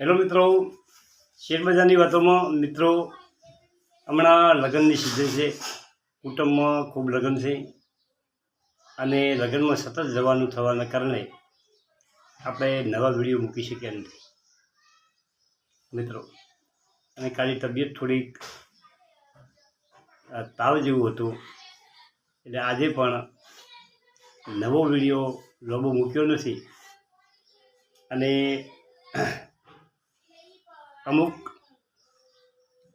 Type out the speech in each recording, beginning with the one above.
Hello મિત્રો શેરબજારની વાતોમાં મિત્રો, હમણાં લગ્નની સિઝન છે, કુટુંબમાં ખૂબ લગ્ન છે અને લગ્નમાં સતત જવાનું થવાના કારણે આપણે નવા વીડિયો મૂકી શક્યા નથી. મિત્રો, અને કાલી તબિયત થોડીક તાવ જેવું હતું, એટલે આજે પણ નવો વીડિયો લોબો મૂક્યો નથી અને અમુક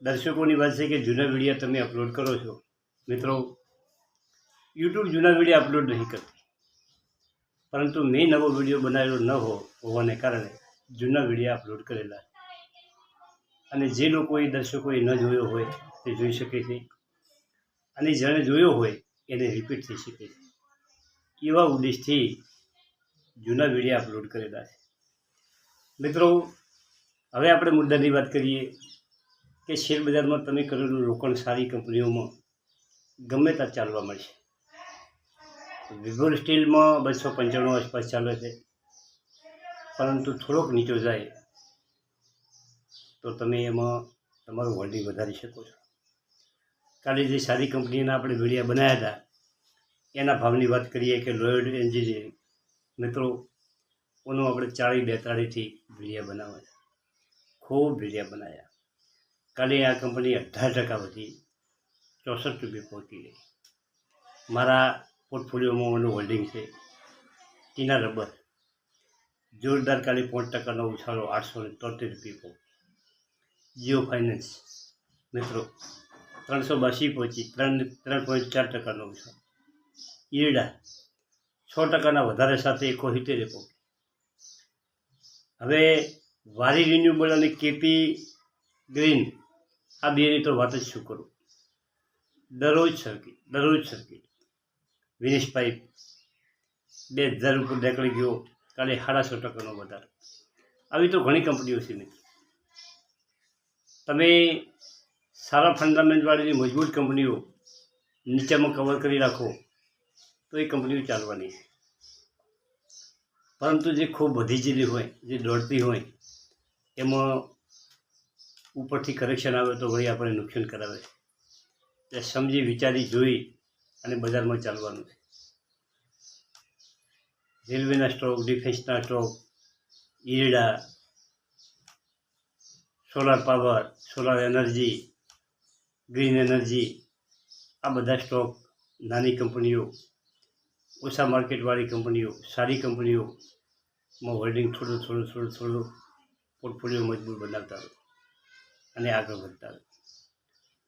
દર્શકોની વાત છે કે જૂના વીડિયો તમે અપલોડ કરો છો. મિત્રો, યુટ્યુબ જૂના વીડિયો અપલોડ નહીં કરતી. પરંતુ મેં નવો વીડિયો બનાવેલો ન હો, હોવાને કારણે જૂના વીડિયો અપલોડ કરેલા. અને જે લોકોએ દર્શકોએ ન જોયો હોય તે જોઈ શકે છે. અને જેણે જોયો હોય એને રિપીટ થઈ શકે છે. એવા ઉદ્દેશથી જૂના વીડિયો અપલોડ કરેલા છે. મિત્રો હવે આપણે મુદ્દાની વાત કરીએ કે શેર બજારમાં તમે કરેલું રોકાણ સારી કંપનીઓમાં ગમે ત્યાં ચાલવા મળશે. વિભોર સ્ટીલમાં બસો પંચાણું આસપાસ ચાલે છે. પરંતુ થોડોક નીચો જાય તો તમે એમાં તમારું હોલ્ડિંગ વધારી શકો છો. કાલે જે સારી કંપનીના આપણે વિડીયા બનાવ્યા હતા, એના ભાવની વાત કરીએ કે લોયડ એન્જિનિયરિંગ મિત્રો, ઓનું આપણે ચાળી બેતાળીથી વિડીયા બનાવ્યા ખૂબ ભેડિયા બનાવ્યા કાલે આ કંપની અઢાર ટકા વધી ચોસઠ રૂપિયા પહોંચી ગઈ. મારા પોર્ટફોલિયોમાં મને હોલ્ડિંગ છે, ટીના રબર. જોરદાર કાલે પાંચ ટકાનો ઉછાળો આઠસો ને તોતેર રૂપિયા પહોંચ્યો. જીઓ ફાઇનાન્સ. મિત્રો, ત્રણસો બાસી પહોંચી, ત્રણ ત્રણ પોઈન્ટ ચાર ટકાનો ઉછાળો. ઈરડા, છ ટકાના વધારે સાથે એકોસિત્તેરે પહોંચી હવે વારી રિન્યુએબલ અને કેપી ગ્રીન આ બેની તો વાત જ શું કરું? દરરોજ સર્કિટ દરરોજ સરકી વિનેશ પાઇપ બે હજાર ઉપર નીકળી ગયો, કાલે સાડાસો ટકાનો વધારો. આવી તો ઘણી કંપનીઓ છે મિત્રો. તમે સારા ફંડામેન્ટવાળીની મજબૂત કંપનીઓ નીચામાં કવર કરી રાખો, તો એ કંપનીઓ ચાલવાની છે. પરંતુ જે ખૂબ વધી ગયેલી હોય, જે દોડતી હોય એમાં ઉપરથી કરેક્શન આવે તો વળી આપણે નુકસાન કરાવે છે. એટલે સમજી, વિચારી, જોઈ અને બજારમાં ચાલવાનું રેલવેના stock, ડિફેન્સના stock, IREDA, solar power, solar energy, green energy, આ બધા સ્ટોક નાની કંપનીઓ, ઓછા માર્કેટવાળી કંપનીઓ, સારી કંપનીઓમાં હોલ્ડિંગ થોડું થોડું થોડું થોડું પોર્ટફોલિયો મજબૂત બનાવતા અને આગળ વધતા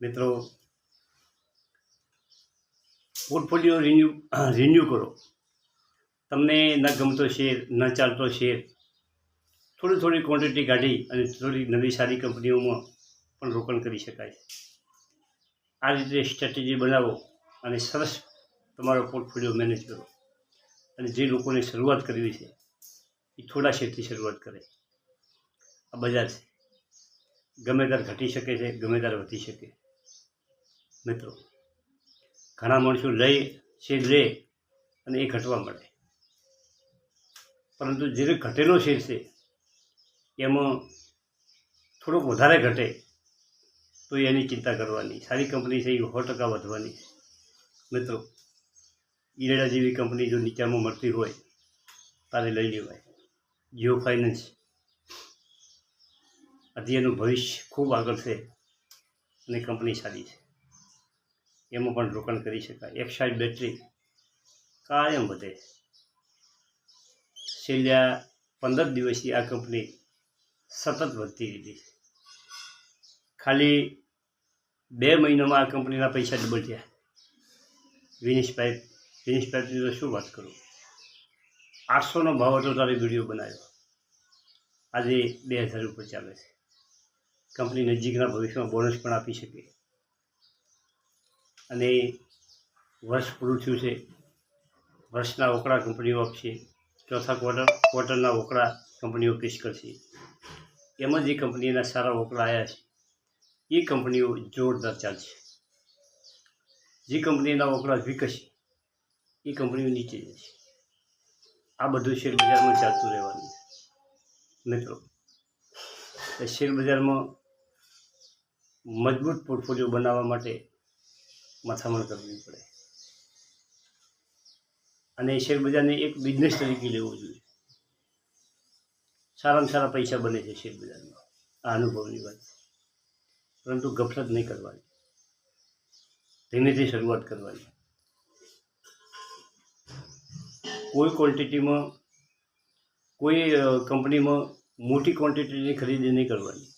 મિત્રો પોર્ટફોલિયો રિન્યુ રિન્યૂ કરો. તમને ન ગમતો શેર ન ચાલતો શેર થોડી થોડી ક્વોન્ટિટી કાઢી અને થોડી નવી સારી કંપનીઓમાં પણ રોકાણ કરી શકાય આ રીતે સ્ટ્રેટેજી બનાવો અને સરસ તમારો પોર્ટફોલિયો મેનેજ કરો. અને જે લોકોને શરૂઆત કરવી છે, એ થોડા શેરથી શરૂઆત કરે. આ બજાર છે. ગમે ત્યારે ઘટી શકે છે ગમે ત્યારે વધી શકે. મિત્રો, ઘણા માણસો લઈ, શેર લે અને એ ઘટવા મળે પરંતુ જે ઘટેલો શેર છે, એમાં થોડોક વધારે ઘટે, તો એની ચિંતા કરવાની. સારી કંપની છે, એ સો ટકા વધવાની. મિત્રો, ઈરેડા જેવી કંપની જો નીચામાં મળતી હોય, તારે લઈ લેવાય. જીઓ ફાઇનાન્સ. અત્યારનું ભવિષ્ય ખૂબ આગળ છે અને કંપની સારી છે. એમાં પણ રોકાણ કરી શકાય. એક્સાઇડ બેટરી કાયમ વધે. છેલ્લા પંદર દિવસથી આ કંપની સતત વધતી રહી છે. ખાલી બે મહિનામાં આ કંપનીના પૈસા ડબલ થયા. વિનિશ પાઇપ વિનિશ પાઇપની તો શું વાત કરું? આઠસોનો ભાવ હતો ત્યારે વીડિયો બનાવ્યો. આજે બે હજાર ઉપર ચાલે છે. કંપની નજીકના ભવિષ્યમાં બોનસ પણ આપી શકે. અને વર્ષ પૂરું થયું છે. વર્ષના ઓકળા કંપનીઓ આપશે. ચોથા ક્વાર્ટર ક્વાર્ટરના ઓકળા કંપનીઓ પેશ કરશે. એમાં જે કંપનીના સારા ઓકળા આવ્યા છે. એ કંપનીઓ જોરદાર ચાલશે. જે કંપનીના ઓકળા વિકસશે એ કંપનીઓ નીચે જશે. આ બધું શેર બજારમાં ચાલતું રહેવાનું મિત્રો શેરબજારમાં શેર બજારમાં મજબૂત પોર્ટફોલિયો બનાવવા માટે મથામણ કરવી પડે. અને શેર બજારને એક બિઝનેસ તરીકે લેવો જોઈએ. સારામાં સારા પૈસા બને છે શેર બજારમાં. આ અનુભવની વાત પરંતુ ગફલત નહીં કરવાની. ધીમેથી શરૂઆત કરવાની. કોઈ ક્વોન્ટિટીમાં કોઈ કંપનીમાં મોટી ક્વોન્ટિટીની ખરીદી નહીં કરવાની.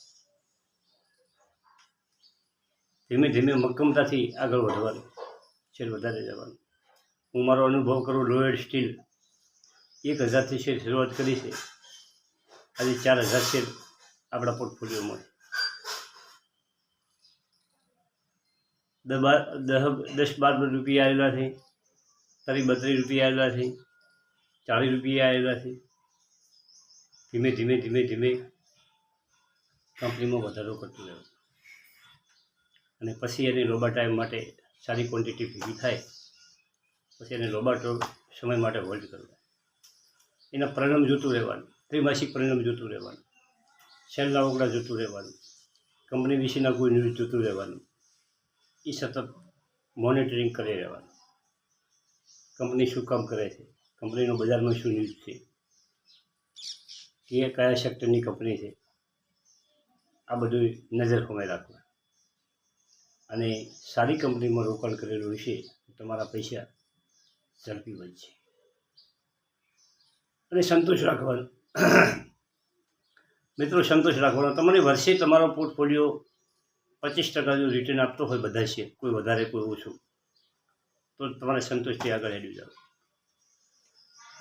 ધીમે ધીમે મક્કમતાથી આગળ વધવાનું શેર વધારે જવાનું. હું મારો અનુભવ કરું લોયડ સ્ટીલ. એક હજારથી શેર શરૂઆત કરી છે. આજે ચાર હજાર શેર આપણા પોર્ટફોલિયોમાં છે. દસ દસ બાર રૂપિયા આવેલા છે. તારી બત્રીસ રૂપિયા આવેલા છે. ચાલીસ રૂપિયા આવેલા છે. ધીમે ધીમે ધીમે ધીમે કંપનીમાં વધારો કરતો રહ્યો અને પછી એને લોબા ટાઈમ માટે સારી ક્વોન્ટિટી ભેગી થાય, પછી એને લોબા સમય માટે હોલ્ડ કરવા. એના પરિણામ જોતું રહેવાનું, ત્રિમાસિક પરિણામ જોતું રહેવાનું શેરના ઓગળા જોતું રહેવાનું કંપની વિશેના કોઈ ન્યૂઝ જોતું રહેવાનું, એ સતત મોનિટરિંગ કરી રહેવાનું. કંપની શું કામ કરે છે? કંપનીનો બજારમાં શું ન્યૂઝ છે? કે કયા સેક્ટરની કંપની છે? આ બધું નજર ખમાઈ રાખવા અને સારી કંપનીમાં રોકાણ કરેલું હશે તમારા પૈસા ઝડપી વધશે. અને સંતોષ રાખવાનો. મિત્રો, સંતોષ રાખવાનો. તમને વર્ષે તમારો પોર્ટફોલિયો પચીસ ટકા જો રિટર્ન આપતો હોય બધા છે કોઈ વધારે, કોઈ ઓછું, તો તમારે સંતોષથી આગળ હેડી જાવ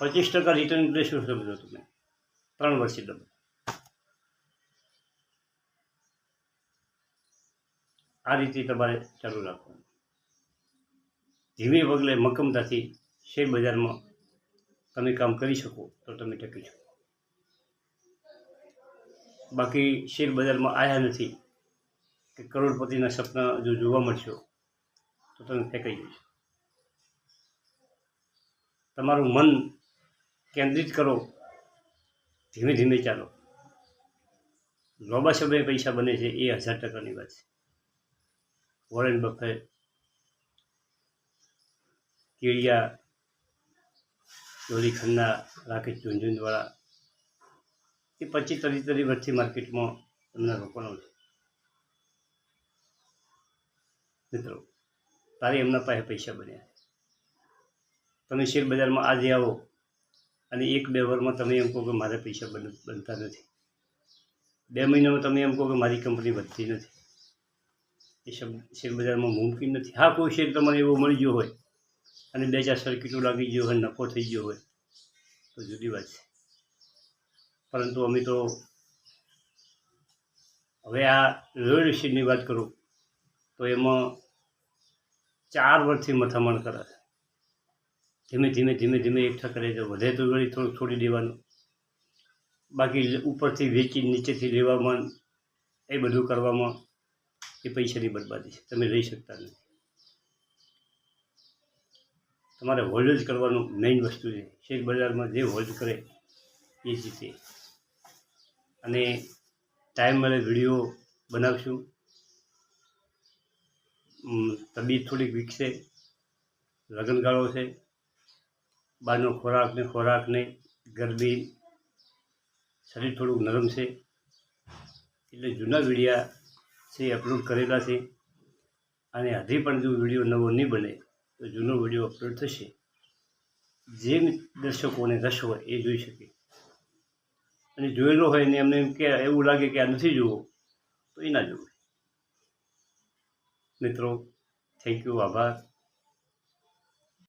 પચીસ ટકા રિટર્ન શું સમજો તમે? ત્રણ વર્ષે ડબલ આ રીતે તમારે ચાલુ રાખવાનું. ધીમે પગલે મક્કમતાથી શેર બજારમાં તમે કામ કરી શકો તો તમે ટકી શકો. બાકી શેર બજારમાં આવ્યા નથી કે કરોડપતિના સપના જો જોવા મળશો તો તમે ફેંકાઈ જશો. તમારું મન કેન્દ્રિત કરો, ધીમે ધીમે ચાલો. લાંબા સમયે પૈસા બને છે એ હજાર ટકાની વાત છે. વોરેન બફેટ કેળિયા ડોલી ખન્ના રાકેશ ઝુંઝુનવાળા એ પચીસ ત્રીસ ત્રીસ વર્ષથી માર્કેટમાં તમને રોકાણો છે. મિત્રો, તારે એમના પાસે પૈસા બન્યા. તમે શેર બજારમાં આજે આવો અને એક બે વરમાં તમે એમ કહો કે મારે પૈસા બન, બનતા નથી. બે મહિનામાં તમે એમ કહો કે મારી કંપની વધતી નથી. એ શેર બજારમાં મુમકિન નથી. હા, કોઈ શેર તમારે એવો મળી ગયો હોય અને બે ચાર સર્કિટો લાગી ગયો હોય, નફો થઈ ગયો હોય, તો જુદી વાત છે. પરંતુ અમે તો હવે આ રોયલ એસ્ટેટની વાત કરું, તો એમાં ચાર વર્ષથી મથામણ કરે ધીમે ધીમે ધીમે ધીમે એકઠા કરે છે વધે તો વળી થોડુંક છોડી દેવાનું. બાકી ઉપરથી વેચી નીચેથી લેવામાં એ બધું કરવામાં એ પૈસાની બરબાદી છે તમે રહી શકતા નથી. તમારે હોલ્ડ જ કરવાનું મેઇન વસ્તુ છે. શેર બજારમાં જે હોલ્ડ કરે એ જીતે અને ટાઈમ મળે વીડિયો બનાવશું તબિયત થોડીક વિકસે લગ્નગાળો છે, બહારનો ખોરાક ને ખોરાક ને ગરબી, શરીર થોડુંક નરમ છે. એટલે જૂના વિડીયા છે અપલોડ કરેલા છે. અને હજી પણ જો વીડિયો નવો નહીં બને, તો જૂનો વીડિયો અપલોડ થશે. જે દર્શકોને રસ હોય એ જોઈ શકે. અને જોયેલો હોય ને એમને એમ કે એવું લાગે કે આ નથી જોવો, તો એ ના જોવે. મિત્રો થેન્ક યુ આભાર.